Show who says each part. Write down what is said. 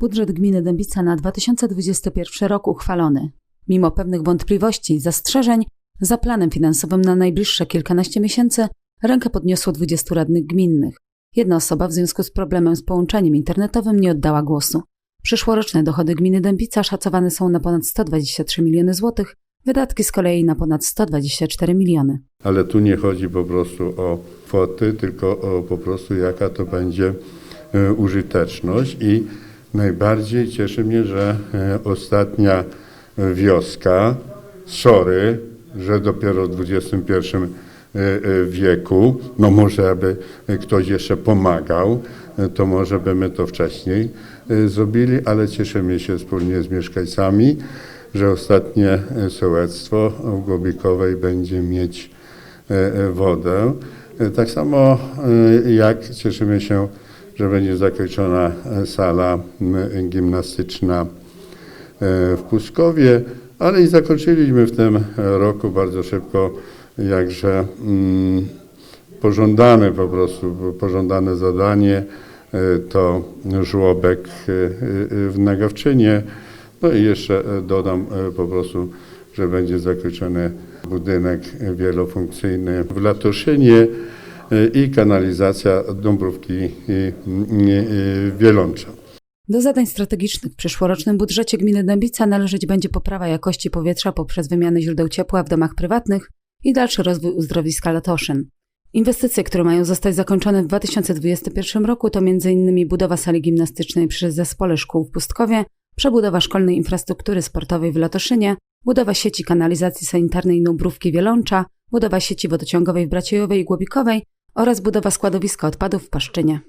Speaker 1: Budżet gminy Dębica na 2021 rok uchwalony. Mimo pewnych wątpliwości i zastrzeżeń, za planem finansowym na najbliższe kilkanaście miesięcy rękę podniosło 20 radnych gminnych. Jedna osoba w związku z problemem z połączeniem internetowym nie oddała głosu. Przyszłoroczne dochody gminy Dębica szacowane są na ponad 123 miliony złotych, wydatki z kolei na ponad 124 miliony.
Speaker 2: Ale tu nie chodzi po prostu o kwoty, tylko o po prostu jaka to będzie e, użyteczność i najbardziej cieszy mnie, że e, ostatnia wioska, sorry, że dopiero w XXI e, e, wieku, no może aby ktoś jeszcze pomagał, e, to może by my to wcześniej e, zrobili, ale cieszymy się wspólnie z mieszkańcami, że ostatnie e, sołectwo w Głobikowej będzie mieć e, e, wodę. E, Tak samo e, jak cieszymy się, że będzie zakończona e, sala gimnastyczna e, w Puskowie, ale i zakończyliśmy w tym roku bardzo szybko, jakże mm, pożądane po prostu, pożądane zadanie e, to żłobek w Nagawczynie. No i jeszcze dodam po prostu, że będzie zakończony budynek wielofunkcyjny w Latoszynie e, i kanalizacja Dąbrówki i, i Wielącza.
Speaker 1: Do zadań strategicznych w przyszłorocznym budżecie gminy Dębica należeć będzie poprawa jakości powietrza poprzez wymianę źródeł ciepła w domach prywatnych i dalszy rozwój uzdrowiska Latoszyn. Inwestycje, które mają zostać zakończone w 2021 roku to m.in. budowa sali gimnastycznej przy Zespole Szkół w Pustkowie, przebudowa szkolnej infrastruktury sportowej w Latoszynie, budowa sieci kanalizacji sanitarnej Nubrówki Wielącza, budowa sieci wodociągowej w Braciejowej i Głobikowej oraz budowa składowiska odpadów w Paszczynie.